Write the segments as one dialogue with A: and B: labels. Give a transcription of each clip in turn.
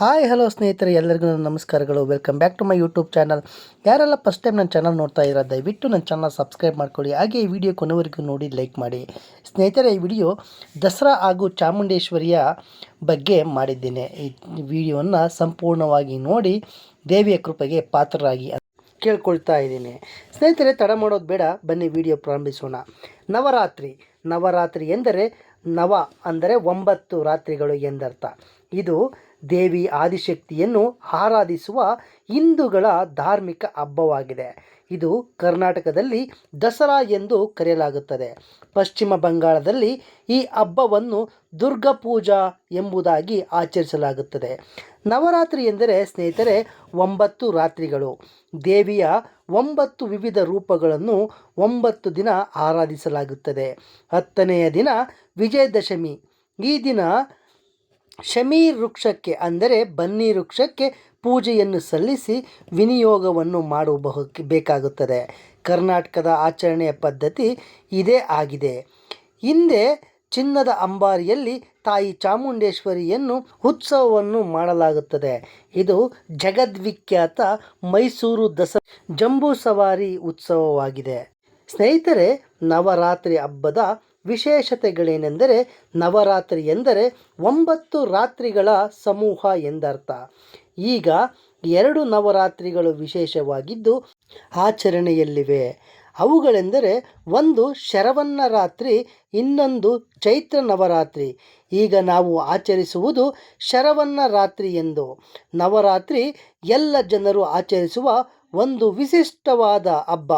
A: Hi, hello ಸ್ನೇಹಿತರೆ, ಎಲ್ಲರಿಗೂ ನಮಸ್ಕಾರಗಳು. Welcome back to my YouTube channel ಯಾರೆಲ್ಲ ಫಸ್ಟ್ ಟೈಮ್ ನನ್ನ ಚಾನಲ್ ನೋಡ್ತಾ ಇರೋ ದಯವಿಟ್ಟು ನನ್ನ ಚಾನಲ್ ಸಬ್ಸ್ಕ್ರೈಬ್ ಮಾಡ್ಕೊಳ್ಳಿ. ಹಾಗೆ ಈ ವಿಡಿಯೋ ಕೊನೆವರೆಗೂ ನೋಡಿ ಲೈಕ್ ಮಾಡಿ. ಸ್ನೇಹಿತರೆ, ಈ ವಿಡಿಯೋ ದಸರಾ ಹಾಗೂ ಚಾಮುಂಡೇಶ್ವರಿಯ ಬಗ್ಗೆ ಮಾಡಿದ್ದೇನೆ. ಈ ವಿಡಿಯೋವನ್ನು ಸಂಪೂರ್ಣವಾಗಿ ನೋಡಿ, ದೇವಿಯ ಕೃಪೆಗೆ ಪಾತ್ರರಾಗಿ ಕೇಳ್ಕೊಳ್ತಾ ಇದ್ದೀನಿ. ಸ್ನೇಹಿತರೆ, ತಡ ಮಾಡೋದು ಬೇಡ. ಬನ್ನಿ ವಿಡಿಯೋ ಪ್ರಾರಂಭಿಸೋಣ. ನವರಾತ್ರಿ. ನವರಾತ್ರಿ ಎಂದರೆ ನವ ಅಂದರೆ ಒಂಬತ್ತು ರಾತ್ರಿಗಳು ಎಂದರ್ಥ. ಇದು ದೇವಿ ಆದಿಶಕ್ತಿಯನ್ನು ಆರಾಧಿಸುವ ಹಿಂದೂಗಳ ಧಾರ್ಮಿಕ ಹಬ್ಬವಾಗಿದೆ. ಇದು ಕರ್ನಾಟಕದಲ್ಲಿ ದಸರಾ ಎಂದು ಕರೆಯಲಾಗುತ್ತದೆ. ಪಶ್ಚಿಮ ಬಂಗಾಳದಲ್ಲಿ ಈ ಹಬ್ಬವನ್ನು ದುರ್ಗಾ ಪೂಜಾ ಎಂಬುದಾಗಿ ಆಚರಿಸಲಾಗುತ್ತದೆ. ನವರಾತ್ರಿ ಎಂದರೆ, ಸ್ನೇಹಿತರೆ, ಒಂಬತ್ತು ರಾತ್ರಿಗಳು. ದೇವಿಯ ಒಂಬತ್ತು ವಿವಿಧ ರೂಪಗಳನ್ನು ಒಂಬತ್ತು ದಿನ ಆರಾಧಿಸಲಾಗುತ್ತದೆ. ಹತ್ತನೆಯ ದಿನ ವಿಜಯದಶಮಿ. ಈ ದಿನ ಶಮಿ ವೃಕ್ಷಕ್ಕೆ ಅಂದರೆ ಬನ್ನಿ ವೃಕ್ಷಕ್ಕೆ ಪೂಜೆಯನ್ನು ಸಲ್ಲಿಸಿ ವಿನಿಯೋಗವನ್ನು ಮಾಡಬಹು ಬೇಕಾಗುತ್ತದೆ. ಕರ್ನಾಟಕದ ಆಚರಣೆಯ ಪದ್ಧತಿ ಇದೇ ಆಗಿದೆ. ಹಿಂದೆ ಚಿನ್ನದ ಅಂಬಾರಿಯಲ್ಲಿ ತಾಯಿ ಚಾಮುಂಡೇಶ್ವರಿಯನ್ನು ಉತ್ಸವವನ್ನು ಮಾಡಲಾಗುತ್ತದೆ. ಇದು ಜಗದ್ವಿಖ್ಯಾತ ಮೈಸೂರು ದಸ ಜಂಬೂ ಸವಾರಿ ಉತ್ಸವವಾಗಿದೆ. ಸ್ನೇಹಿತರೆ, ನವರಾತ್ರಿ ಹಬ್ಬದ ವಿಶೇಷತೆಗಳೇನೆಂದರೆ ನವರಾತ್ರಿ ಎಂದರೆ ಒಂಬತ್ತು ರಾತ್ರಿಗಳ ಸಮೂಹ ಎಂದರ್ಥ. ಈಗ ಎರಡು ನವರಾತ್ರಿಗಳು ವಿಶೇಷವಾಗಿದ್ದು ಆಚರಣೆಯಲ್ಲಿವೆ. ಅವುಗಳೆಂದರೆ ಒಂದು ಶರವನ್ನ ರಾತ್ರಿ, ಇನ್ನೊಂದು ಚೈತ್ರ ನವರಾತ್ರಿ. ಈಗ ನಾವು ಆಚರಿಸುವುದು ಶರವನ್ನ ರಾತ್ರಿ ಎಂದು. ನವರಾತ್ರಿ ಎಲ್ಲ ಜನರು ಆಚರಿಸುವ ಒಂದು ವಿಶಿಷ್ಟವಾದ ಹಬ್ಬ.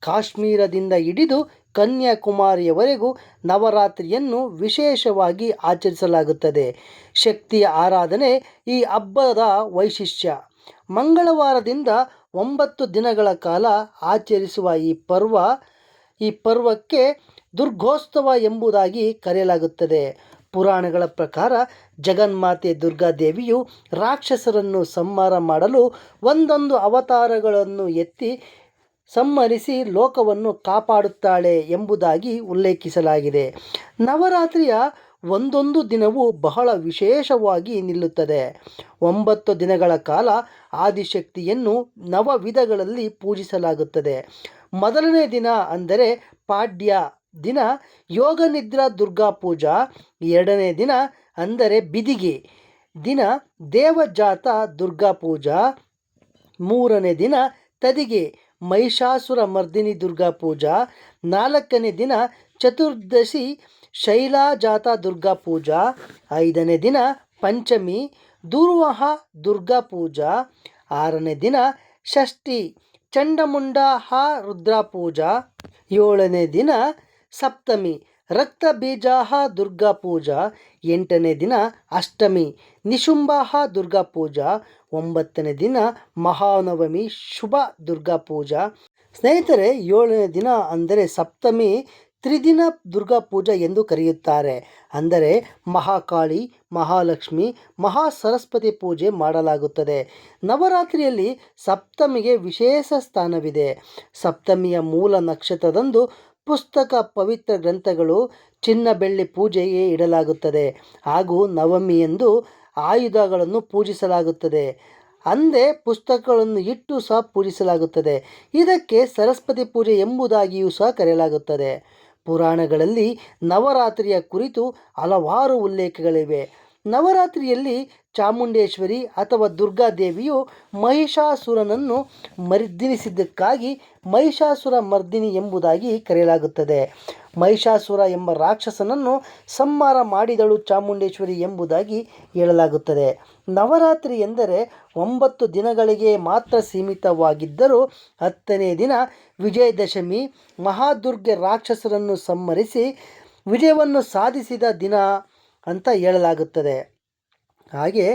A: ಕಾಶ್ಮೀರದಿಂದ ಹಿಡಿದು ಕನ್ಯಾಕುಮಾರಿಯವರೆಗೂ ನವರಾತ್ರಿಯನ್ನು ವಿಶೇಷವಾಗಿ ಆಚರಿಸಲಾಗುತ್ತದೆ. ಶಕ್ತಿಯ ಆರಾಧನೆ ಈ ಹಬ್ಬದ ವೈಶಿಷ್ಟ್ಯ. ಮಂಗಳವಾರದಿಂದ ಒಂಬತ್ತು ದಿನಗಳ ಕಾಲ ಆಚರಿಸುವ ಈ ಪರ್ವ, ಈ ಪರ್ವಕ್ಕೆ ದುರ್ಗೋತ್ಸವ ಎಂಬುದಾಗಿ ಕರೆಯಲಾಗುತ್ತದೆ. ಪುರಾಣಗಳ ಪ್ರಕಾರ ಜಗನ್ಮಾತೆ ದುರ್ಗಾದೇವಿಯು ರಾಕ್ಷಸರನ್ನು ಸಂಹಾರ ಮಾಡಲು ಒಂದೊಂದು ಅವತಾರಗಳನ್ನು ಎತ್ತಿ ಸಂಹರಿಸಿ ಲೋಕವನ್ನು ಕಾಪಾಡುತ್ತಾಳೆ ಎಂಬುದಾಗಿ ಉಲ್ಲೇಖಿಸಲಾಗಿದೆ. ನವರಾತ್ರಿಯ ಒಂದೊಂದು ದಿನವೂ ಬಹಳ ವಿಶೇಷವಾಗಿ ನಿಲ್ಲುತ್ತದೆ. ಒಂಬತ್ತು ದಿನಗಳ ಕಾಲ ಆದಿಶಕ್ತಿಯನ್ನು ನವ ವಿಧಗಳಲ್ಲಿ ಪೂಜಿಸಲಾಗುತ್ತದೆ. ಮೊದಲನೇ ದಿನ ಅಂದರೆ ಪಾಡ್ಯ ದಿನ ಯೋಗ ನಿದ್ರಾ ದುರ್ಗಾ ಪೂಜಾ, ಎರಡನೇ ದಿನ ಅಂದರೆ ಬಿದಿಗೆ ದಿನ, ದೇವಜಾತ ದುರ್ಗಾ ಪೂಜಾ, ಮೂರನೇ ದಿನ ತದಿಗೆ ಮಹಿಷಾಸುರ ಮರ್ದಿನಿ ದುರ್ಗಾ ಪೂಜಾ. ನಾಲ್ಕನೇ ದಿನ ಚತುರ್ದಶಿ ಶೈಲಾಜಾತ ದುರ್ಗಾ ಪೂಜಾ. ಐದನೇ ದಿನ ಪಂಚಮಿ ದುರ್ವಾಹ ದುರ್ಗಾ ಪೂಜಾ. ಆರನೇ ದಿನ ಷಷ್ಠಿ ಚಂಡಮುಂಡ ರುದ್ರ ಪೂಜಾ. ಏಳನೇ ದಿನ ಸಪ್ತಮಿ ರಕ್ತ ಬೀಜಾಹ ದುರ್ಗಾ ಪೂಜಾ. ಎಂಟನೇ ದಿನ ಅಷ್ಟಮಿ ನಿಶುಂಬಾಹ ದುರ್ಗಾ ಪೂಜಾ. ಒಂಬತ್ತನೇ ದಿನ ಮಹಾನವಮಿ, ಶುಭ ದುರ್ಗಾ ಪೂಜಾ ಸ್ನೇಹಿತರೆ, ಏಳನೇ ದಿನ ಅಂದರೆ ಸಪ್ತಮಿ ತ್ರಿದಿನ ದುರ್ಗಾ ಪೂಜಾ ಎಂದು ಕರೆಯುತ್ತಾರೆ. ಅಂದರೆ ಮಹಾಕಾಳಿ, ಮಹಾಲಕ್ಷ್ಮಿ ಮಹಾ ಸರಸ್ವತಿ ಪೂಜೆ ಮಾಡಲಾಗುತ್ತದೆ. ನವರಾತ್ರಿಯಲ್ಲಿ ಸಪ್ತಮಿಗೆ ವಿಶೇಷ ಸ್ಥಾನವಿದೆ. ಸಪ್ತಮಿಯ ಮೂಲ ನಕ್ಷತ್ರದಂದು ಪುಸ್ತಕ ಪವಿತ್ರ ಗ್ರಂಥಗಳು ಚಿನ್ನ ಬೆಳ್ಳಿ ಪೂಜೆಗೆ ಇಡಲಾಗುತ್ತದೆ. ಹಾಗೂ ನವಮಿಯಂದು ಆಯುಧಗಳನ್ನು ಪೂಜಿಸಲಾಗುತ್ತದೆ. ಅಂದೇ ಪುಸ್ತಕಗಳನ್ನು ಇಟ್ಟು ಸಹ ಪೂಜಿಸಲಾಗುತ್ತದೆ. ಇದಕ್ಕೆ ಸರಸ್ವತಿ ಪೂಜೆ ಎಂಬುದಾಗಿಯೂ ಸಹ ಕರೆಯಲಾಗುತ್ತದೆ. ಪುರಾಣಗಳಲ್ಲಿ ನವರಾತ್ರಿಯ ಕುರಿತು ಹಲವಾರು ಉಲ್ಲೇಖಗಳಿವೆ. ನವರಾತ್ರಿಯಲ್ಲಿ ಚಾಮುಂಡೇಶ್ವರಿ ಅಥವಾ ದುರ್ಗಾದೇವಿಯು ಮಹಿಷಾಸುರನನ್ನು ಮರ್ದಿನಿಸಿದ್ದಕ್ಕಾಗಿ ಮಹಿಷಾಸುರ ಮರ್ದಿನಿ ಎಂಬುದಾಗಿ ಕರೆಯಲಾಗುತ್ತದೆ. ಮಹಿಷಾಸುರ ಎಂಬ ರಾಕ್ಷಸನನ್ನು ಸಂಹಾರ ಮಾಡಿದಳು ಚಾಮುಂಡೇಶ್ವರಿ ಎಂಬುದಾಗಿ ಹೇಳಲಾಗುತ್ತದೆ. ನವರಾತ್ರಿ ಎಂದರೆ ಒಂಬತ್ತು ದಿನಗಳಿಗೆ ಮಾತ್ರ ಸೀಮಿತವಾಗಿದ್ದರೂ ಹತ್ತನೇ ದಿನ ವಿಜಯದಶಮಿ ಮಹಾದುರ್ಗೆ ರಾಕ್ಷಸರನ್ನು ಸಂಹರಿಸಿ ವಿಜಯವನ್ನು ಸಾಧಿಸಿದ ದಿನ ಅಂತ ಹೇಳಲಾಗುತ್ತದೆ. ಹಾಗೆ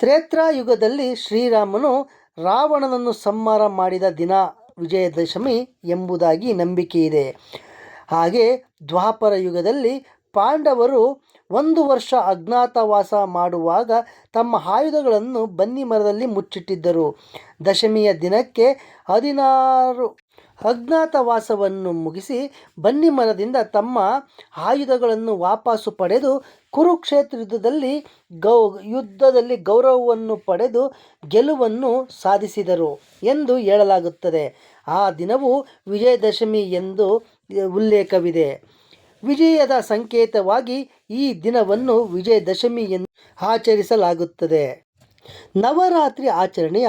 A: ತ್ರೇತ್ರಾಯುಗದಲ್ಲಿ ಶ್ರೀರಾಮನು ರಾವಣನನ್ನು ಸಂಹಾರ ಮಾಡಿದ ದಿನ ವಿಜಯದಶಮಿ ಎಂಬುದಾಗಿ ನಂಬಿಕೆ ಇದೆ ಹಾಗೆ ದ್ವಾಪರ ಯುಗದಲ್ಲಿ ಪಾಂಡವರು ಒಂದು ವರ್ಷ ಅಜ್ಞಾತವಾಸ ಮಾಡುವಾಗ ತಮ್ಮ ಆಯುಧಗಳನ್ನು ಬನ್ನಿ ಮರದಲ್ಲಿ ಮುಚ್ಚಿಟ್ಟಿದ್ದರು. ದಶಮಿಯ ದಿನಕ್ಕೆ ಹದಿನಾರು ಅಜ್ಞಾತವಾಸವನ್ನು ಮುಗಿಸಿ ಬನ್ನಿ ಮರದಿಂದ ತಮ್ಮ ಆಯುಧಗಳನ್ನು ವಾಪಸು ಪಡೆದು ಕುರುಕ್ಷೇತ್ರ ಯುದ್ಧದಲ್ಲಿ ಗೌ ಯುದ್ಧದಲ್ಲಿ ಗೌರವವನ್ನು ಪಡೆದು ಗೆಲುವನ್ನು ಸಾಧಿಸಿದರು ಎಂದು ಹೇಳಲಾಗುತ್ತದೆ. ಆ ದಿನವು ವಿಜಯದಶಮಿ ಎಂದು ಉಲ್ಲೇಖವಿದೆ. ವಿಜಯದ ಸಂಕೇತವಾಗಿ ಈ ದಿನವನ್ನು ವಿಜಯದಶಮಿ ಎಂದು ಆಚರಿಸಲಾಗುತ್ತದೆ. ನವರಾತ್ರಿ ಆಚರಣೆಯ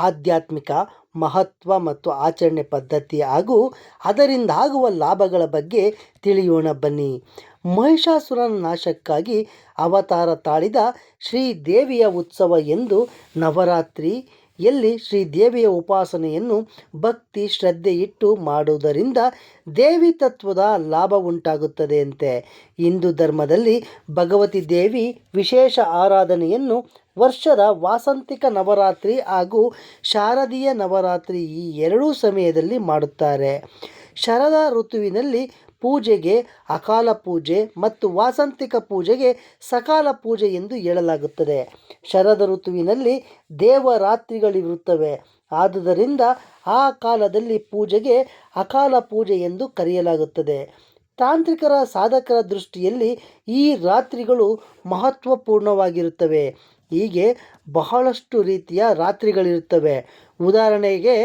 A: ಆಧ್ಯಾತ್ಮಿಕ ಮಹತ್ವ ಮತ್ತು ಆಚರಣೆ ಪದ್ಧತಿ ಹಾಗೂ ಅದರಿಂದ ಆಗುವ ಲಾಭಗಳ ಬಗ್ಗೆ ತಿಳಿಯೋಣ ಬನ್ನಿ. ಮಹಿಷಾಸುರನ ನಾಶಕ್ಕಾಗಿ ಅವತಾರ ತಾಳಿದ ಶ್ರೀದೇವಿಯ ಉತ್ಸವ ಎಂದು ನವರಾತ್ರಿಯಲ್ಲಿ ಶ್ರೀದೇವಿಯ ಉಪಾಸನೆಯನ್ನು ಭಕ್ತಿ ಶ್ರದ್ಧೆ ಇಟ್ಟು ಮಾಡುವುದರಿಂದ ದೇವಿ ತತ್ವದ ಲಾಭ ಉಂಟಾಗುತ್ತದೆ ಅಂತೆ ಹಿಂದೂ ಧರ್ಮದಲ್ಲಿ ಭಗವತಿ ದೇವಿ ವಿಶೇಷ ಆರಾಧನೆಯನ್ನು ವರ್ಷದ ವಾಸಂತಿಕ ನವರಾತ್ರಿ ಹಾಗೂ ಶಾರದೀಯ ನವರಾತ್ರಿ ಈ ಎರಡೂ ಸಮಯದಲ್ಲಿ ಮಾಡುತ್ತಾರೆ. ಶರದ ಋತುವಿನಲ್ಲಿ ಪೂಜೆಗೆ, ಅಕಾಲ ಪೂಜೆ ಮತ್ತು ವಾಸಂತಿಕ ಪೂಜೆಗೆ ಸಕಾಲ ಪೂಜೆ ಎಂದು ಹೇಳಲಾಗುತ್ತದೆ. ಶರದ ಋತುವಿನಲ್ಲಿ ದೇವರಾತ್ರಿಗಳಿರುತ್ತವೆ. ಆದುದರಿಂದ ಆ ಕಾಲದಲ್ಲಿ ಪೂಜೆಗೆ ಅಕಾಲ ಪೂಜೆ ಎಂದು ಕರೆಯಲಾಗುತ್ತದೆ. ತಾಂತ್ರಿಕರ ಸಾಧಕರ ದೃಷ್ಟಿಯಲ್ಲಿ ಈ ರಾತ್ರಿಗಳು ಮಹತ್ವಪೂರ್ಣವಾಗಿರುತ್ತವೆ. ಹೀಗೆ ಬಹಳಷ್ಟು ರೀತಿಯ ರಾತ್ರಿಗಳಿರುತ್ತವೆ. ಉದಾಹರಣೆಗೆ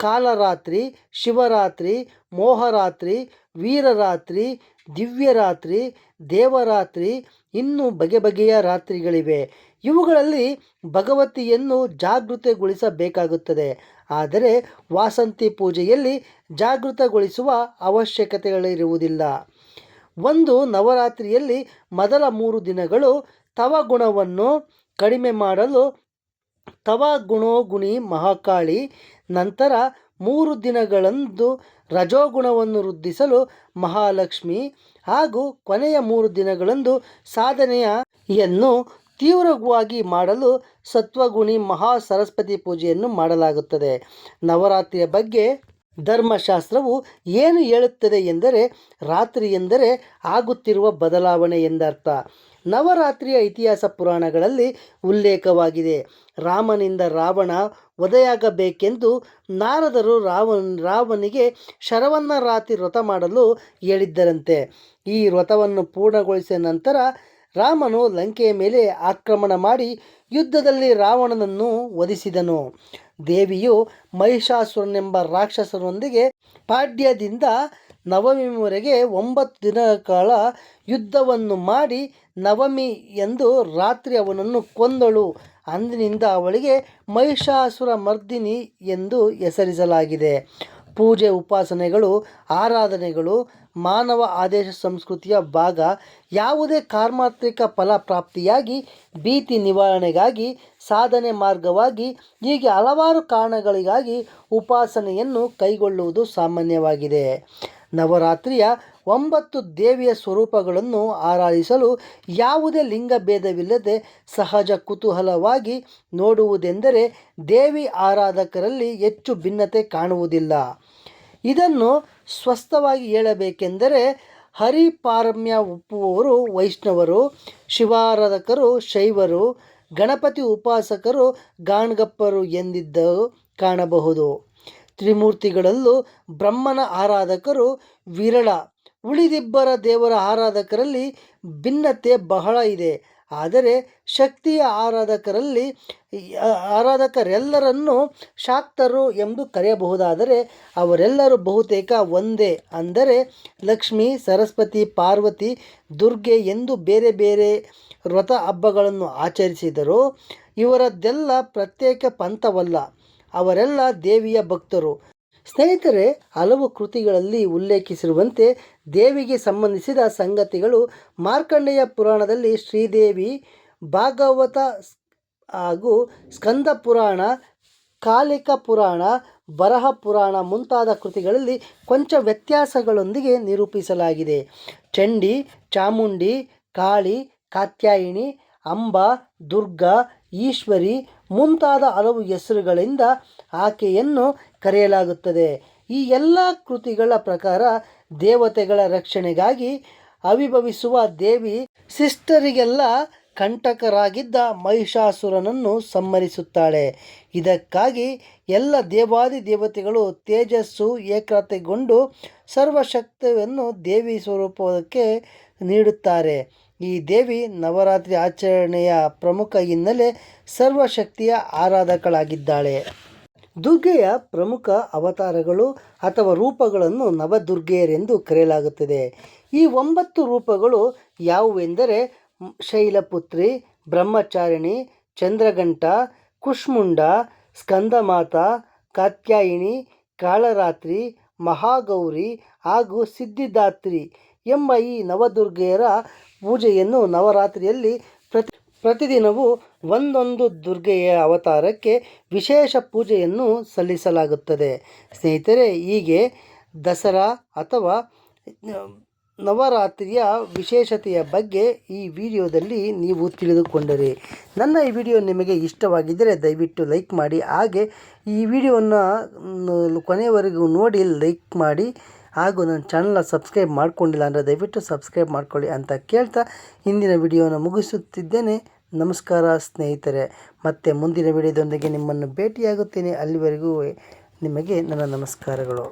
A: ಕಾಲರಾತ್ರಿ, ಶಿವರಾತ್ರಿ, ಮೋಹರಾತ್ರಿ, ವೀರರಾತ್ರಿ, ದಿವ್ಯರಾತ್ರಿ, ದೇವರಾತ್ರಿ ಇನ್ನೂ ಬಗೆ ಬಗೆಯ ರಾತ್ರಿಗಳಿವೆ. ಇವುಗಳಲ್ಲಿ ಭಗವತಿಯನ್ನು ಜಾಗೃತಗೊಳಿಸಬೇಕಾಗುತ್ತದೆ. ಆದರೆ ವಾಸಂತಿ ಪೂಜೆಯಲ್ಲಿ ಜಾಗೃತಗೊಳಿಸುವ ಅವಶ್ಯಕತೆಗಳಿರುವುದಿಲ್ಲ. ಒಂದು ನವರಾತ್ರಿಯಲ್ಲಿ ಮೊದಲ ಮೂರು ದಿನಗಳು ತವಗುಣವನ್ನು ಕಡಿಮೆ ಮಾಡಲು ತವಗುಣೋಗುಣಿ ಮಹಾಕಾಳಿ ನಂತರ ಮೂರು ದಿನಗಳಂದು ರಜೋಗುಣವನ್ನು ವೃದ್ಧಿಸಲು ಮಹಾಲಕ್ಷ್ಮಿ ಹಾಗೂ ಕೊನೆಯ ಮೂರು ದಿನಗಳಂದು ಸಾಧನೆಯನ್ನು ತೀವ್ರವಾಗಿ ಮಾಡಲು ಸತ್ವಗುಣಿ ಮಹಾ ಸರಸ್ವತಿ ಪೂಜೆಯನ್ನು ಮಾಡಲಾಗುತ್ತದೆ. ನವರಾತ್ರಿಯ ಬಗ್ಗೆ ಧರ್ಮಶಾಸ್ತ್ರವು ಏನು ಹೇಳುತ್ತದೆ ಎಂದರೆ ರಾತ್ರಿ ಎಂದರೆ ಆಗುತ್ತಿರುವ ಬದಲಾವಣೆ ಎಂದರ್ಥ. ನವರಾತ್ರಿಯ ಇತಿಹಾಸ ಪುರಾಣಗಳಲ್ಲಿ ಉಲ್ಲೇಖವಾಗಿದೆ. ರಾಮನಿಂದ ರಾವಣ ವಧೆಯಾಗಬೇಕೆಂದು ನಾರದರು ರಾವನ್, ರಾವನಿಗೆ ಶರವನ್ನ ರಾತಿ ವ್ರತ ಮಾಡಲು ಹೇಳಿದ್ದರಂತೆ. ಈ ವ್ರತವನ್ನು ಪೂರ್ಣಗೊಳಿಸಿದ ನಂತರ ರಾಮನು ಲಂಕೆಯ ಮೇಲೆ ಆಕ್ರಮಣ ಮಾಡಿ ಯುದ್ಧದಲ್ಲಿ ರಾವಣನನ್ನು ವಧಿಸಿದನು. ದೇವಿಯು ಮಹಿಷಾಸುರನೆಂಬ ರಾಕ್ಷಸರೊಂದಿಗೆ ಪಾಡ್ಯದಿಂದ ನವಮಿವರೆಗೆ ಒಂಬತ್ತು ದಿನಗಳ ಕಾಲ ಯುದ್ಧವನ್ನು ಮಾಡಿ ನವಮಿ ಎಂದು ರಾತ್ರಿ ಅವನನ್ನು ಕೊಂದಳು. ಅಂದಿನಿಂದ ಅವಳಿಗೆ ಮಹಿಷಾಸುರ ಮರ್ದಿನಿ ಎಂದು ಹೆಸರಿಸಲಾಗಿದೆ. ಪೂಜೆ, ಉಪಾಸನೆಗಳು, ಆರಾಧನೆಗಳು, ಮಾನವ ಆದೇಶ ಸಂಸ್ಕೃತಿಯ ಭಾಗ, ಯಾವುದೇ ಕಾರ್ಮಾತ್ರಿಕ ಫಲ ಪ್ರಾಪ್ತಿಯಾಗಿ, ಭೀತಿ ನಿವಾರಣೆಗಾಗಿ, ಸಾಧನೆ ಮಾರ್ಗವಾಗಿ, ಹೀಗೆ ಹಲವಾರು ಕಾರಣಗಳಿಗಾಗಿ ಉಪಾಸನೆಯನ್ನು ಕೈಗೊಳ್ಳುವುದು ಸಾಮಾನ್ಯವಾಗಿದೆ. ನವರಾತ್ರಿಯ ಒಂಬತ್ತು ದೇವಿಯ ಸ್ವರೂಪಗಳನ್ನು ಆರಾಧಿಸಲು ಯಾವುದೇ ಲಿಂಗಭೇದವಿಲ್ಲದೆ ಸಹಜ ಕುತೂಹಲವಾಗಿ ನೋಡುವುದೆಂದರೆ ದೇವಿ ಆರಾಧಕರಲ್ಲಿ ಹೆಚ್ಚು ಭಿನ್ನತೆ ಕಾಣುವುದಿಲ್ಲ. ಇದನ್ನು ಸ್ವಸ್ಥವಾಗಿ ಹೇಳಬೇಕೆಂದರೆ ಹರಿಪಾರಮ್ಯ ಒಪ್ಪುವವರು ವೈಷ್ಣವರು, ಶಿವಾರಾಧಕರು ಶೈವರು, ಗಣಪತಿ ಉಪಾಸಕರು ಗಾಣ್ಗಪ್ಪರು ಎಂದಿದ್ದು ಕಾಣಬಹುದು. ತ್ರಿಮೂರ್ತಿಗಳಲ್ಲೂ ಬ್ರಹ್ಮನ ಆರಾಧಕರು ವಿರಳ. ಉಳಿದಿಬ್ಬರ ದೇವರ ಆರಾಧಕರಲ್ಲಿ ಭಿನ್ನತೆ ಬಹಳ ಇದೆ. ಆದರೆ ಶಕ್ತಿಯ ಆರಾಧಕರಲ್ಲಿ ಆರಾಧಕರೆಲ್ಲರನ್ನು ಶಾಕ್ತರು ಎಂದು ಕರೆಯಬಹುದಾದರೆ ಅವರೆಲ್ಲರೂ ಬಹುತೇಕ ಒಂದೇ. ಅಂದರೆ ಲಕ್ಷ್ಮಿ, ಸರಸ್ವತಿ, ಪಾರ್ವತಿ, ದುರ್ಗೆ ಎಂದು ಬೇರೆ ಬೇರೆ ವ್ರತ ಹಬ್ಬಗಳನ್ನು ಆಚರಿಸಿದರು ಇವರದ್ದೆಲ್ಲ ಪ್ರತ್ಯೇಕ ಪಂಥವಲ್ಲ. ಅವರೆಲ್ಲ ದೇವಿಯ ಭಕ್ತರು. ಸ್ನೇಹಿತರೆ, ಹಲವು ಕೃತಿಗಳಲ್ಲಿ ಉಲ್ಲೇಖಿಸಿರುವಂತೆ ದೇವಿಗೆ ಸಂಬಂಧಿಸಿದ ಸಂಗತಿಗಳು ಮಾರ್ಕಂಡೇಯ ಪುರಾಣದಲ್ಲಿ ಶ್ರೀದೇವಿ, ಭಾಗವತ ಹಾಗೂ ಸ್ಕಂದ ಪುರಾಣ, ಕಾಲಿಕ ಪುರಾಣ, ಬರಹ ಪುರಾಣ ಮುಂತಾದ ಕೃತಿಗಳಲ್ಲಿ ಕೊಂಚ ವ್ಯತ್ಯಾಸಗಳೊಂದಿಗೆ ನಿರೂಪಿಸಲಾಗಿದೆ. ಚಂಡಿ, ಚಾಮುಂಡಿ, ಕಾಳಿ, ಕಾತ್ಯಾಯಿನಿ, ಅಂಬ, ದುರ್ಗಾ ಈಶ್ವರಿ ಮುಂತಾದ ಹಲವು ಹೆಸರುಗಳಿಂದ ಆಕೆಯನ್ನು ಕರೆಯಲಾಗುತ್ತದೆ. ಈ ಎಲ್ಲ ಕೃತಿಗಳ ಪ್ರಕಾರ ದೇವತೆಗಳ ರಕ್ಷಣೆಗಾಗಿ ಅವಿಭವಿಸುವ ದೇವಿ ಸಿಸ್ಟರಿಗೆಲ್ಲ ಕಂಟಕರಾಗಿದ್ದ ಮಹಿಷಾಸುರನನ್ನು ಸಮ್ಮರಿಸುತ್ತಾಳೆ ಇದಕ್ಕಾಗಿ ಎಲ್ಲ ದೇವಾದಿ ದೇವತೆಗಳು ತೇಜಸ್ಸು ಏಕತೆಗೊಂಡು ಸರ್ವಶಕ್ತಿಯನ್ನು ದೇವಿ ಸ್ವರೂಪಕ್ಕೆ ನೀಡುತ್ತಾರೆ. ಈ ದೇವಿ ನವರಾತ್ರಿ ಆಚರಣೆಯ ಪ್ರಮುಖ ಹಿನ್ನೆಲೆ ಸರ್ವಶಕ್ತಿಯ ಆರಾಧಕಳಾಗಿದ್ದಾಳೆ. ದುರ್ಗೆಯ ಪ್ರಮುಖ ಅವತಾರಗಳು ಅಥವಾ ರೂಪಗಳನ್ನು ನವದುರ್ಗೆಯರೆಂದು ಕರೆಯಲಾಗುತ್ತದೆ. ಈ ಒಂಬತ್ತು ರೂಪಗಳು ಯಾವುವೆಂದರೆ ಶೈಲಪುತ್ರಿ, ಬ್ರಹ್ಮಚಾರಿಣಿ ಚಂದ್ರಗಂಟ ಕುಷ್ಮುಂಡ, ಸ್ಕಂದಮಾತಾ ಕಾತ್ಯಾಯಿಣಿ ಕಾಳರಾತ್ರಿ, ಮಹಾಗೌರಿ ಹಾಗೂ ಸಿದ್ಧಿದಾತ್ರಿ ಎಂಬ ಈ ನವದುರ್ಗೆಯರ ಪೂಜೆಯನ್ನು ನವರಾತ್ರಿಯಲ್ಲಿ ಪ್ರತಿ ಪ್ರತಿದಿನವೂ ಒಂದೊಂದು ದುರ್ಗೆಯ ಅವತಾರಕ್ಕೆ ವಿಶೇಷ ಪೂಜೆಯನ್ನು ಸಲ್ಲಿಸಲಾಗುತ್ತದೆ. ಸ್ನೇಹಿತರೆ, ಹೀಗೆ ದಸರಾ ಅಥವಾ ನವರಾತ್ರಿಯ ವಿಶೇಷತೆಯ ಬಗ್ಗೆ ಈ ವಿಡಿಯೋದಲ್ಲಿ ನೀವು ತಿಳಿದುಕೊಂಡರೆ, ನನ್ನ ಈ ವಿಡಿಯೋ ನಿಮಗೆ ಇಷ್ಟವಾಗಿದ್ದರೆ ದಯವಿಟ್ಟು ಲೈಕ್ ಮಾಡಿ, ಹಾಗೆ ಈ ವಿಡಿಯೋವನ್ನು ಕೊನೆಯವರೆಗೂ ನೋಡಿ ಲೈಕ್ ಮಾಡಿ. ಹಾಗೂ ನನ್ನ ಚಾನಲ್ನ ಸಬ್ಸ್ಕ್ರೈಬ್ ಮಾಡ್ಕೊಂಡಿಲ್ಲ ಅಂದರೆ ದಯವಿಟ್ಟು ಸಬ್ಸ್ಕ್ರೈಬ್ ಮಾಡ್ಕೊಳ್ಳಿ ಅಂತ ಕೇಳ್ತಾ ಇಂದಿನ ವಿಡಿಯೋನ ಮುಗಿಸುತ್ತಿದ್ದೇನೆ. ನಮಸ್ಕಾರ ಸ್ನೇಹಿತರೆ. ಮತ್ತೆ ಮುಂದಿನ ವಿಡಿಯೋದೊಂದಿಗೆ ನಿಮ್ಮನ್ನು ಭೇಟಿಯಾಗುತ್ತೇನೆ. ಅಲ್ಲಿವರೆಗೂ ನಿಮಗೆ ನನ್ನ ನಮಸ್ಕಾರಗಳು.